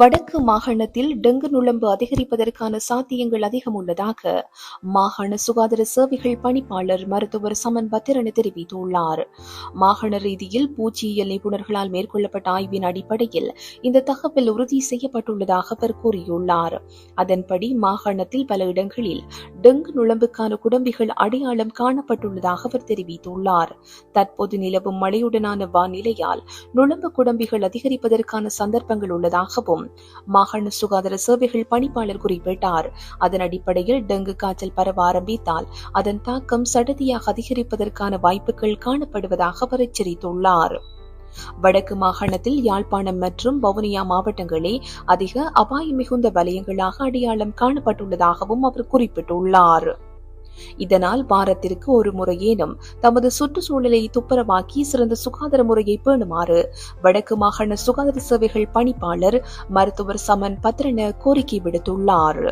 வடக்கு மாகாணத்தில் டெங்கு நுழம்பு அதிகரிப்பதற்கான சாத்தியங்கள் அதிகம் உள்ளதாக மாகாண சுகாதார சேவைகள் பணிப்பாளர் மருத்துவர் சமன் பத்திரன் தெரிவித்துள்ளார். மாகாண ரீதியில் பூச்சியியல் நிபுணர்களால் மேற்கொள்ளப்பட்ட ஆய்வின் அடிப்படையில் இந்த தகவல் உறுதி செய்யப்பட்டுள்ளதாக அவர் கூறியுள்ளார். அதன்படி மாகாணத்தில் பல இடங்களில் டெங்கு நுழம்புக்கான குடம்பிகள் அடையாளம் காணப்பட்டுள்ளதாக அவர் தெரிவித்துள்ளார். தற்போது நிலவும் மழையுடனான வானிலையால் நுழம்பு குடம்பிகள் அதிகரிப்பதற்கான சந்தர்ப்பங்கள் உள்ளதாகவும் மாகாண சுகாதார சேவைகள் பணிப்பாளர் குறிப்பிட்டார். அதன் அடிப்படையில் டெங்கு காய்ச்சல் பரவ ஆரம்பித்தால் அதன் தாக்கம் சடதியாக அதிகரிப்பதற்கான வாய்ப்புகள் காணப்படுவதாக அவர் எச்சரித்துள்ளார். வடக்கு மாகாணத்தில் யாழ்ப்பாணம் மற்றும் வவுனியா மாவட்டங்களே அதிக அபாயம் மிகுந்த வலயங்களாக அடையாளம் காணப்பட்டுள்ளதாகவும் அவர் குறிப்பிட்டுள்ளார். இதனால் வாரத்திற்கு ஒரு முறையேனும் தமது சுற்றுச்சூழலை துப்புரவாக்கி சிறந்த சுகாதார முறையை பேணுமாறு வடக்கு மாகாண சுகாதார சேவைகள் பணிப்பாளர் மருத்துவர் சமன் பத்ரன கோரிக்கை விடுத்துள்ளார்.